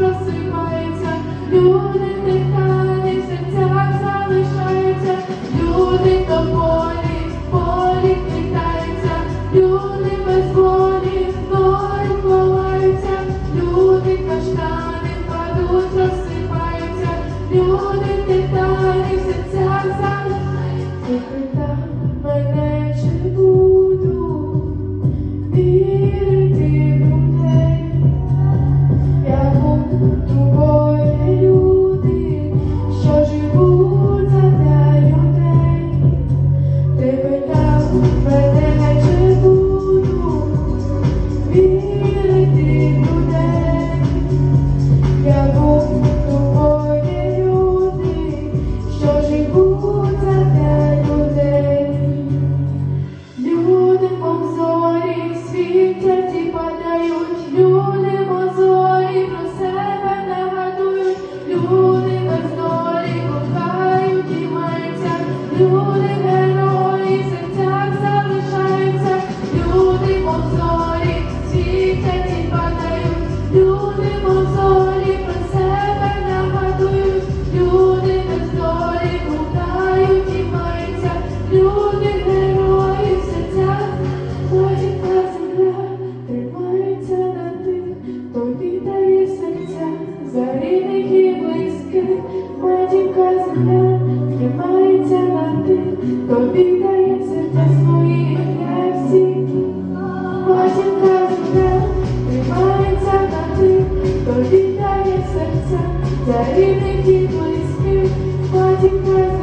просипаються, люди дихають, в серцях залишаються, люди до полі, полі вітаються, люди без волі, долі ховаються, люди каштани, падуть, засипаються, люди дихають, в серцях залишаються, питав мене, чи буду. вівчарці падають, люди мозолі про себе нагадують, люди без долі кохають і маються, люди. моя земля тримається на тих, тобі дає серця свої всі. Моя земля тримається на тих, тобі дає серця, за рідних і близьких, матінка.